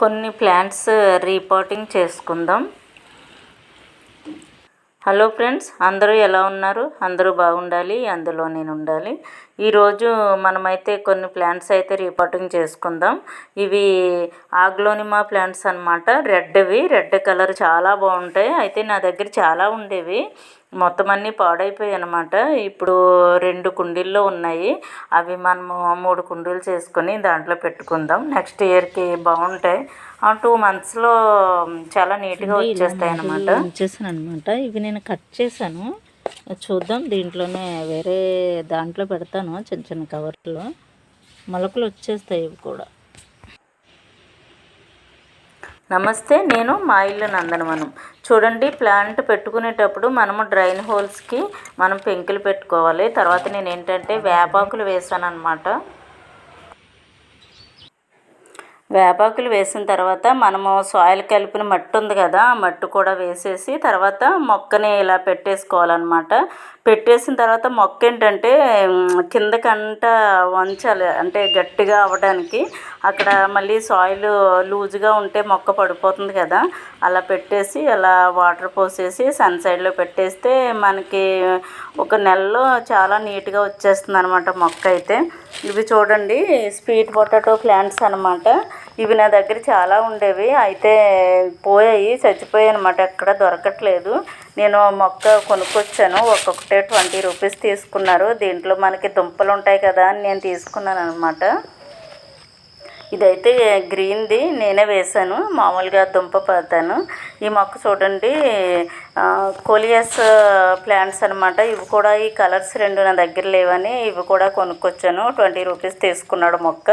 కొన్ని plants repotting చేసుకుందాం. Hello friends అందరూ ఎలా ఉన్నారు? అందరూ బాగుండాలి అందులో నేను ఉండాలి. ఈరోజు మనమైతే కొన్ని ప్లాంట్స్ అయితే రీపాటింగ్ చేసుకుందాం. ఇవి ఆగ్లోనిమా ప్లాంట్స్ అనమాట రెడ్వి రెడ్ కలర్ చాలా బాగుంటాయి. అయితే నా దగ్గర చాలా ఉండేవి. మొత్తం అన్నీ పాడైపోయాయి అనమాట ఇప్పుడు రెండు కుండీల్లో ఉన్నాయి. అవి మనము మూడు కుండీలు చేసుకొని దాంట్లో పెట్టుకుందాం. నెక్స్ట్ ఇయర్కి బాగుంటాయి. ఆ టూ మంత్స్లో చాలా నీట్గా వచ్చేస్తాయి అనమాట వచ్చేసాను అనమాట ఇవి నేను కట్ చేశాను. చూద్దాం దీంట్లోనే వేరే దాంట్లో పెడతాను చిన్న చిన్న కవర్లో. మొలకలు వచ్చేస్తాయి ఇవి కూడా. నమస్తే నేను మా ఇల్లు నందనవనం. చూడండి ప్లాంట్ పెట్టుకునేటప్పుడు మనము డ్రైన్ హోల్స్కి మనం పెంకులు పెట్టుకోవాలి. తర్వాత నేను ఏంటంటే వేపాకులు వేసాను అనమాట వేపాకులు వేసిన తర్వాత మనము సాయిల్ కలిపిన మట్టి ఉంది కదా ఆ మట్టి కూడా వేసేసి తర్వాత మొక్కని ఇలా పెట్టేసుకోవాలన్నమాట. పెట్టేసిన తర్వాత మొక్క ఏంటంటే కిందకంట వంచాలి. అంటే గట్టిగా అవ్వడానికి అక్కడ మళ్ళీ సాయిల్ లూజ్గా ఉంటే మొక్క పడిపోతుంది కదా. అలా పెట్టేసి అలా వాటర్ పోసేసి సన్ సైడ్లో పెట్టేస్తే మనకి ఒక నెలలో చాలా నీట్గా వచ్చేస్తుంది అనమాట మొక్క అయితే ఇవి చూడండి స్వీట్ పొటాటో ప్లాంట్స్ అనమాట ఇవి నా దగ్గర చాలా ఉండేవి. అయితే పోయాయి చచ్చిపోయాయి అనమాట ఎక్కడ దొరకట్లేదు. నేను మొక్క కొనుక్కొచ్చాను. ఒక్కొక్కటే ట్వంటీ రూపీస్ తీసుకున్నారు. దీంట్లో మనకి దుంపలు ఉంటాయి కదా అని నేను తీసుకున్నాను అనమాట ఇదైతే గ్రీన్ది నేనే వేశాను. మామూలుగా దుంప పడతాను. ఈ మొక్క చూడండి కోలియస్ ప్లాంట్స్ అనమాట ఇవి కూడా ఈ కలర్స్ రెండు నా దగ్గర లేవని ఇవి కూడా కొనుక్కొచ్చాను. ట్వంటీ రూపీస్ తీసుకున్నాడు మొక్క.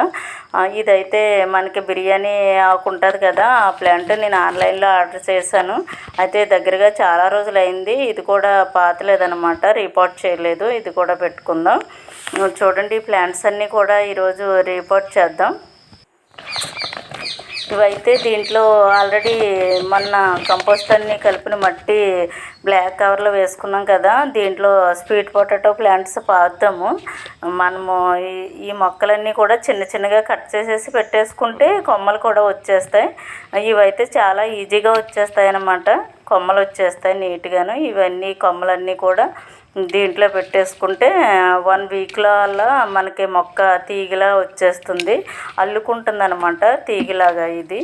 ఇదైతే మనకి బిర్యానీ ఆకు ఉంటుంది కదా ఆ ప్లాంట్ నేను ఆన్లైన్లో ఆర్డర్ చేశాను. అయితే దగ్గరగా చాలా రోజులు అయింది ఇది కూడా పాతలేదనమాట రిపోర్ట్ చేయలేదు. ఇది కూడా పెట్టుకుందాం. చూడండి ఈ ప్లాంట్స్ అన్నీ కూడా ఈరోజు రిపోర్ట్ చేద్దాం. ఇవైతే దీంట్లో ఆల్రెడీ మొన్న కంపోస్ట్ అన్ని కలిపిన మట్టి బ్లాక్ కవర్లో వేసుకున్నాం కదా. దీంట్లో స్వీట్ పొటాటో ప్లాంట్స్ పాద్దాము. మనము ఈ ఈ మొక్కలన్నీ కూడా చిన్న చిన్నగా కట్ చేసేసి పెట్టేసుకుంటే కొమ్మలు కూడా వచ్చేస్తాయి. ఇవైతే చాలా ఈజీగా వచ్చేస్తాయి అన్నమాట కొమ్మలు వచ్చేస్తాయి నీట్గాను. ఇవన్నీ కొమ్మలన్నీ కూడా దీంట్లో పెట్టేసుకుంటే వన్ వీక్లో అలా మనకి మొక్క తీగలా వచ్చేస్తుంది. అల్లుకుంటుంది అనమాట తీగలాగా ఇది.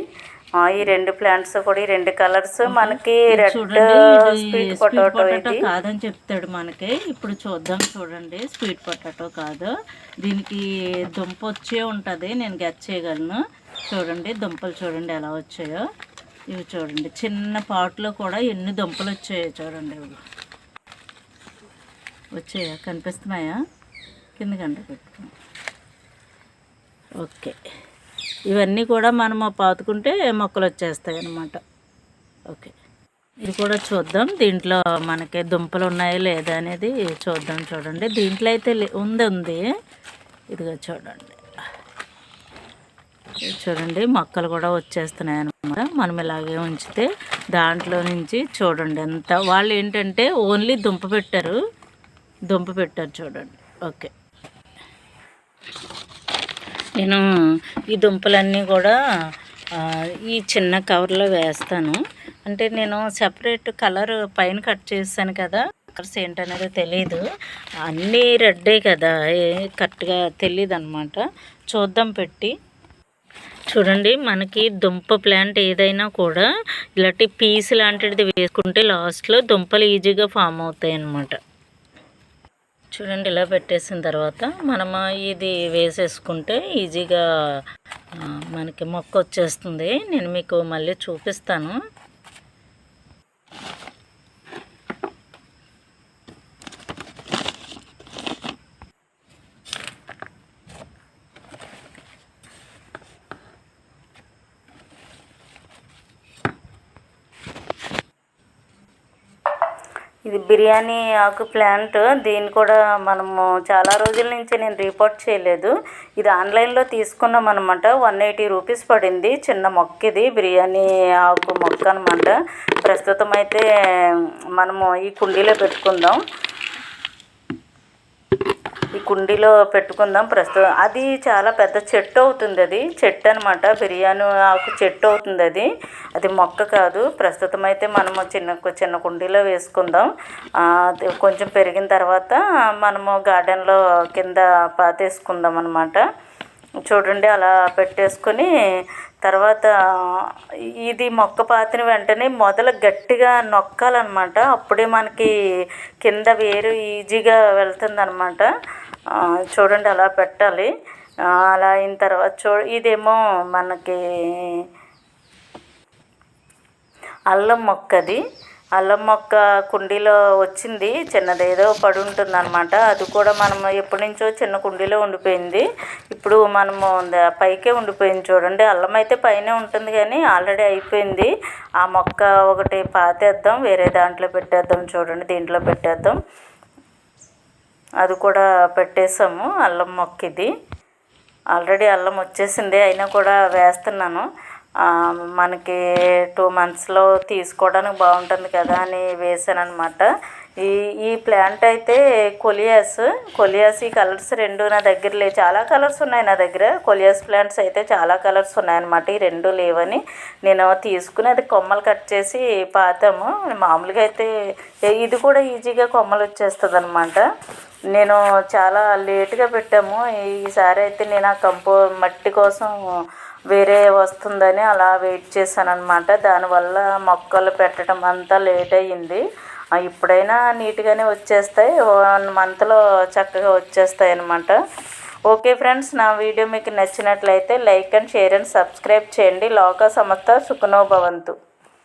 ఈ రెండు ప్లాంట్స్ కూడా ఈ రెండు కలర్స్ మనకి రెడ్ స్వీట్ పొటాటో ఇది. కాదని చెప్తాడు మనకి. ఇప్పుడు చూద్దాం చూడండి స్వీట్ పొటాటో కాదు. దీనికి దుంప వచ్చే ఉంటుంది నేను గెట్ చేయగలను. చూడండి దుంపలు చూడండి ఎలా వచ్చాయో. ఇవి చూడండి చిన్న పాట్లో కూడా ఎన్ని దుంపలు వచ్చాయో చూడండి. ఇవి వచ్చాయా? కనిపిస్తున్నాయా? కింద గంట పెట్టుకో ఓకే. ఇవన్నీ కూడా మనం పాతుకుంటే మొక్కలు వచ్చేస్తాయి అన్నమాట. ఓకే. ఇది కూడా చూద్దాం. దీంట్లో మనకి దుంపలు ఉన్నాయా లేదా అనేది చూద్దాం చూడండి. దీంట్లో అయితే ఉంది ఉంది. ఇదిగో చూడండి. చూడండి మొక్కలు కూడా వచ్చేస్తున్నాయి అనమాట మనం ఇలాగే ఉంచితే దాంట్లో నుంచి చూడండి. ఎంత వాళ్ళు ఏంటంటే ఓన్లీ దుంప పెట్టారు. దుంప పెట్టారు చూడండి. ఓకే. నేను ఈ దుంపలన్నీ కూడా ఈ చిన్న కవర్లో వేస్తాను. అంటే నేను సెపరేట్ కలర్ పైన కట్ చేస్తాను కదా కలర్స్ ఏంటనేది తెలియదు అన్నీ రెడ్డే కదా కరెక్ట్గా తెలియదు అనమాట చూద్దాం పెట్టి. చూడండి మనకి దుంప ప్లాంట్ ఏదైనా కూడా ఇలాంటి పీస్ లాంటిది వేసుకుంటే లాస్ట్లో దుంపలు ఈజీగా ఫామ్ అవుతాయి అన్నమాట చూడండి ఇలా పెట్టేసిన తర్వాత మనం ఇది వేసేసుకుంటే ఈజీగా మనకి మొక్క వచ్చేస్తుంది నేను మీకు మళ్ళీ చూపిస్తాను. ఇది బిర్యానీ ఆకు ప్లాంట్. దీన్ని కూడా మనము చాలా రోజుల నుంచి నేను రిపోర్ట్ చేయలేదు. ఇది ఆన్లైన్లో తీసుకున్నాం అనమాట వన్ ఎయిటీ రూపీస్ పడింది. చిన్న మొక్క ఇది బిర్యానీ ఆకు మొక్క అనమాట ప్రస్తుతం అయితే మనము ఈ కుండీలో పెట్టుకుందాం. ఈ కుండీలో పెట్టుకుందాం ప్రస్తుతం. అది చాలా పెద్ద చెట్టు అవుతుంది అది. చెట్టు అనమాట బిర్యానీ ఆకు చెట్టు అవుతుంది అది. అది మొక్క కాదు. ప్రస్తుతం అయితే మనము చిన్న చిన్న కుండీలో వేసుకుందాం. కొంచెం పెరిగిన తర్వాత మనము గార్డెన్లో కింద పాతేసుకుందాం అనమాట చూడండి అలా పెట్టేసుకొని తర్వాత ఇది మొక్క పాతిన వెంటనే మొదలు గట్టిగా నొక్కాలన్నమాట. అప్పుడే మనకి కింద వేరు ఈజీగా వెళ్తుంది అనమాట చూడండి అలా పెట్టాలి. అలా అయిన తర్వాత చూ ఇదేమో మనకి అల్లం మొక్కది. అల్లం మొక్క కుండీలో వచ్చింది. చిన్నది ఏదో పడి ఉంటుంది అనమాట అది కూడా మనం ఎప్పటి నుంచో చిన్న కుండీలో ఉండిపోయింది. ఇప్పుడు మనము పైకే ఉండిపోయింది చూడండి. అల్లం అయితే పైనే ఉంటుంది కానీ ఆల్రెడీ అయిపోయింది. ఆ మొక్క ఒకటి పాతేద్దాం వేరే దాంట్లో పెట్టేద్దాం చూడండి దీంట్లో పెట్టేద్దాం. అది కూడా పెట్టేసాము అల్లం మొక్క ఇది ఆల్రెడీ అల్లం వచ్చేసింది అయినా కూడా వేస్తున్నాను. మనకి టూ మంత్స్లో తీసుకోవడానికి బాగుంటుంది కదా అని వేసాను అనమాట ఈ ఈ ప్లాంట్ అయితే కొలియాస్ కొలియాస్ ఈ కలర్స్ రెండు నా దగ్గర లేవు. చాలా కలర్స్ ఉన్నాయి నా దగ్గర. కొలియాస్ ప్లాంట్స్ అయితే చాలా కలర్స్ ఉన్నాయన్నమాట. ఈ రెండు లేవని నేను తీసుకుని అది కొమ్మలు కట్ చేసి పాతాము. మామూలుగా అయితే ఇది కూడా ఈజీగా కొమ్మలు వచ్చేస్తుంది అనమాట నేను చాలా లేటుగా పెట్టాము. ఈసారి అయితే నేను ఆ కంపో మట్టి కోసం వేరే వస్తుందని అలా వెయిట్ చేశాను అనమాట దానివల్ల మొక్కలు పెట్టడం అంతా లేట్ అయ్యింది. ఇప్పుడైనా నీట్గానే వచ్చేస్తాయి. వన్ మంత్లో చక్కగా వచ్చేస్తాయి అనమాట ఓకే ఫ్రెండ్స్ నా వీడియో మీకు నచ్చినట్లయితే like and share and subscribe చేయండి. లోక సమస్త సుఖనో భవంతు